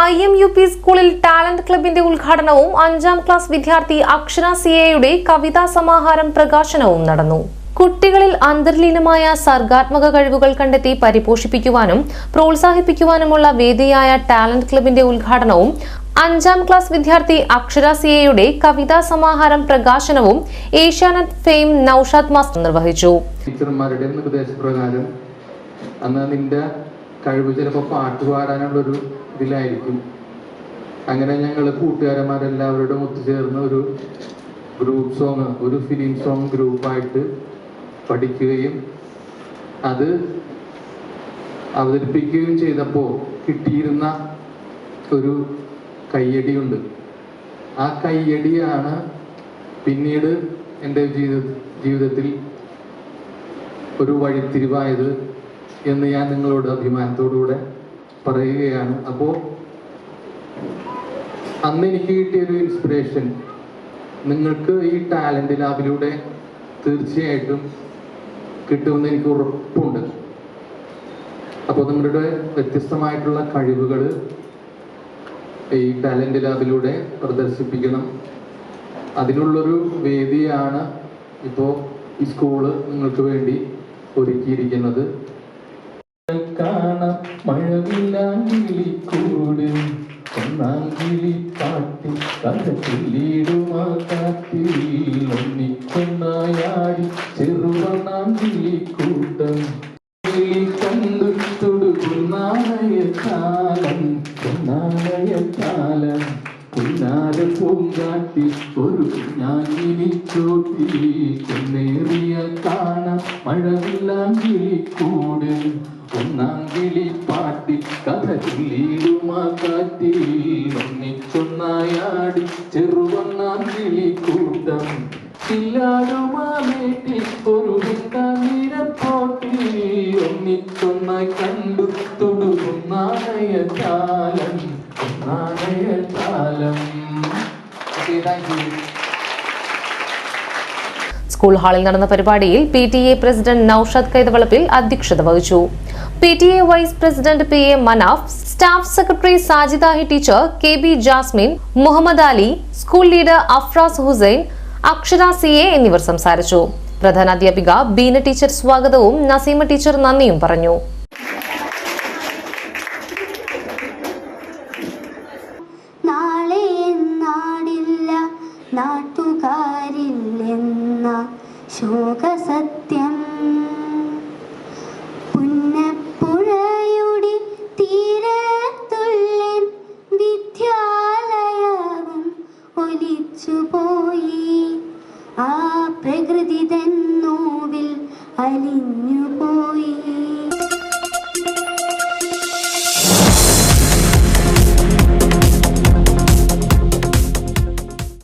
I M U P സ്കൂളിൽ talent ക്ലബിന്റെ ഉദ്ഘാടനവും അഞ്ചാം ക്ലാസ് വിദ്യാർത്ഥി അക്ഷര സിയയുടെ കവിതാ സമാഹാരം പ്രകാശനവും നടന്നു. കുട്ടികളിൽ അന്തർലീനമായ സർഗാത്മക കഴിവുകൾ കണ്ടെത്തി പരിപോഷിപ്പിക്കുവാനും പ്രോത്സാഹിപ്പിക്കുവാനുമുള്ള വേദിയായ ടാലന്റ് ക്ലബിന്റെ ഉദ്ഘാടനവും അഞ്ചാം ക്ലാസ് വിദ്യാർത്ഥി അക്ഷര സിയയുടെ കവിതാ സമാഹാരം പ്രകാശനവും ഏഷ്യാനെറ്റ് ഫെയിം നൌഷാദ് മാസ്റ്റർ നിർവഹിച്ചു. ടീച്ചർമാരുടെ നിർദ്ദേശപ്രകാരം അന്ന് നിന്റെ കഴിവ് ചിലപ്പോൾ പാട്ട് പാടാനുള്ളൊരു ഇതിലായിരിക്കും. അങ്ങനെ ഞങ്ങൾ കൂട്ടുകാരന്മാരെല്ലാവരോടും ഒത്തുചേർന്ന് ഒരു ഗ്രൂപ്പ് സോങ് ഒരു ഫിലിം സോങ് ഗ്രൂപ്പായിട്ട് പഠിക്കുകയും അത് അവതരിപ്പിക്കുകയും ചെയ്തപ്പോൾ കിട്ടിയിരുന്ന ഒരു കയ്യടിയുണ്ട്. ആ കയ്യടിയാണ് പിന്നീട് എന്റെ ജീവിത ജീവിതത്തിൽ ഒരു വഴിത്തിരിവായത് എന്ന് ഞാൻ നിങ്ങളോട് അഭിമാനത്തോടുകൂടെ പറയുകയാണ്. അപ്പോൾ അന്ന് എനിക്ക് കിട്ടിയൊരു ഇൻസ്പിറേഷൻ നിങ്ങൾക്ക് ഈ ടാലന്റ് ലാബിലൂടെ തീർച്ചയായിട്ടും കിട്ടുമെന്ന് എനിക്ക് ഉറപ്പുണ്ട്. അപ്പോൾ നിങ്ങളുടെ വ്യത്യസ്തമായിട്ടുള്ള കഴിവുകൾ ഈ ടാലന്റ് ലാബിലൂടെ പ്രദർശിപ്പിക്കണം. അതിനുള്ളൊരു വേദിയാണ് ഇപ്പോൾ ഈ സ്കൂൾ നിങ്ങൾക്ക് വേണ്ടി ഒരുക്കിയിരിക്കുന്നത്. കാണാം മഴവില്ലാങ്കിളിക്കൂട് ഒന്നാങ്കിളി പാട്ടി കഥക്കില്ലിടുമാ കാറ്റിൽ ഒന്നിക്കൊന്നായാടി ചെറുവണ്ണാങ്കിളിക്കൂട്ടം കിളി കണ്ടു തൊടുകുന്നായ കാലം പൊന്നായ കാലം ഒരു ഞാൻ ഒരു കൊന്നേറിയ കാണ മഴവില്ലാം കിളിക്കൂട് ഒന്നാം കിളി പാട്ടി കഥ ചൊല്ലിടുമാ കാറ്റിൽ ഒന്നിച്ചൊന്നായാടി ചെറുവന്നാം കൂട്ടം ചില്ലാടുമാലേട്ടി ഒന്നിച്ചൊന്നായി കണ്ടു തൊടുകുന്നായ കാലം നാണയ കാലം ഓക്കെ താങ്ക് യു സ്കൂൾ ഹാളിൽ നടന്ന പരിപാടിയിൽ P T A president Naushad Kaithavalappil അധ്യക്ഷത വഹിച്ചു. P T A vice president P A Manaf staff secretary സാജിദാഹി teacher K B Jasmin Muhammad Ali school leader Afras Hussain Akshara C A എന്നിവർ സംസാരിച്ചു. പ്രധാനാധ്യാപിക Beena teacher സ്വാഗതവും Naseema teacher നന്ദിയും പറഞ്ഞു. നാളെ നാടില്ല നാട്ടുകാരില്ലെന്ന ശോകസത്യം. പ്രകൃതി തന്നോവിൽ അലിഞ്ഞുപോയി.